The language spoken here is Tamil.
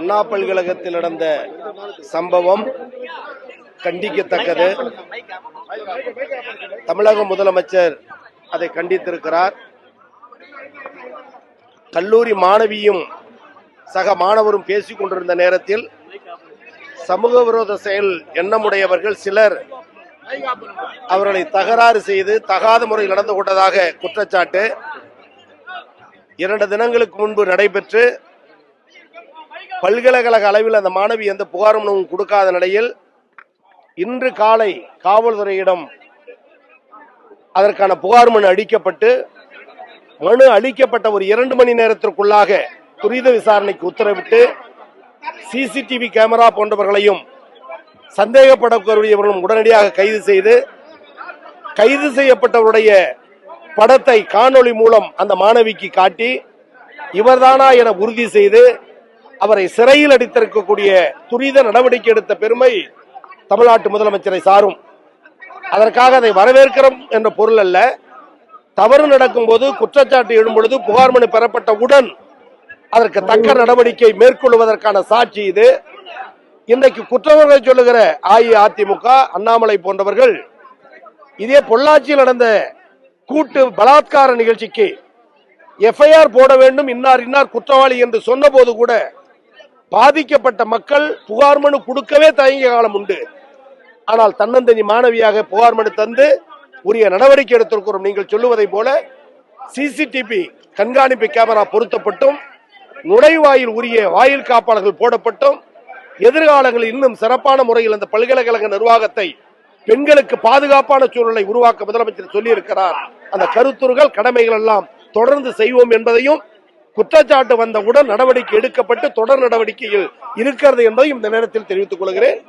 அண்ணா பல்கழகத்தில் நடந்த சம்பவம் கண்டிக்கத்தக்கது. தமிழக முதலமைச்சர் அதை கண்டித்திருக்கிறார். கல்லூரி மாணவியும் சக மாணவரும் பேசிக் கொண்டிருந்த நேரத்தில் சமூக விரோத செயல் எண்ணமுடையவர்கள் சிலர் அவர்களை தகராறு செய்து தகாத முறையில் நடந்து கொண்டதாக குற்றச்சாட்டு. இரண்டு தினங்களுக்கு முன்பு நடைபெற்று பல்கலைக்கழக அளவில் அந்த மாணவி எந்த புகாரும் கொடுக்காத நிலையில் இன்று காலை காவல்துறையிடம் அதற்கான புகார் மனு அளிக்கப்பட்டு மனு அளிக்கப்பட்ட ஒரு இரண்டு மணி நேரத்திற்குள்ளாக துரித விசாரணைக்கு உத்தரவிட்டு சிசிடிவி கேமரா போன்றவர்களையும் சந்தேகப்படக்கூடியவர்களும் உடனடியாக கைது செய்து கைது செய்யப்பட்டவருடைய படத்தை காணொளி மூலம் அந்த மாணவிக்கு காட்டி இவர்தானா என உறுதி செய்து அவரை சிறையில் அடித்திருக்கக்கூடிய துரித நடவடிக்கை எடுத்த பெருமை தமிழ்நாட்டு முதலமைச்சரை சாரும். அதற்காக அதை வரவேற்கிறோம் என்ற பொருள் அல்ல. தவறு நடக்கும்போது குற்றச்சாட்டு எழும்பொழுது புகார் மனு பெறப்பட்டவுடன் அதற்கு தக்க நடவடிக்கை மேற்கொள்வதற்கான சாட்சி இது. இன்றைக்கு குற்றவாளிகளை சொல்லுகிற அஇஅதிமுக அண்ணாமலை போன்றவர்கள் இதே பொள்ளாச்சியில் நடந்த கூட்டு பலாத்கார நிகழ்ச்சிக்கு எஃப்ஐஆர் போட வேண்டும் இன்னார் இன்னார் குற்றவாளி என்று சொன்னபோது கூட பாதிக்கப்பட்ட மக்கள் புகார் மனு கொடுக்கவே தயங்கிய காலம் உண்டு. ஆனால் தன்னந்தனி மாணவியாக புகார் மனு தந்து உரிய நடவடிக்கை எடுத்திருக்கிறோம். நீங்கள் சொல்லுவதை போல சிசிடிவி கண்காணிப்பு கேமரா பொருத்தப்பட்டும் நுழைவாயில் உரிய வாயில் காப்பாளர்கள் போடப்பட்டும் எதிர்காலங்களில் இன்னும் சிறப்பான முறையில் அந்த பல்கலைக்கழக நிர்வாகத்தை பெண்களுக்கு பாதுகாப்பான சூழலை உருவாக்க முதலமைச்சர் சொல்லியிருக்கிறார். அந்த கருத்துருகள் கடமைகள் எல்லாம் தொடர்ந்து செய்வோம் என்பதையும் குற்றச்சாட்டு வந்தவுடன் நடவடிக்கை எடுக்கப்பட்டு தொடர் நடவடிக்கையில் இருக்கிறது என்பதை இந்த நேரத்தில் தெரிவித்துக் கொள்கிறேன்.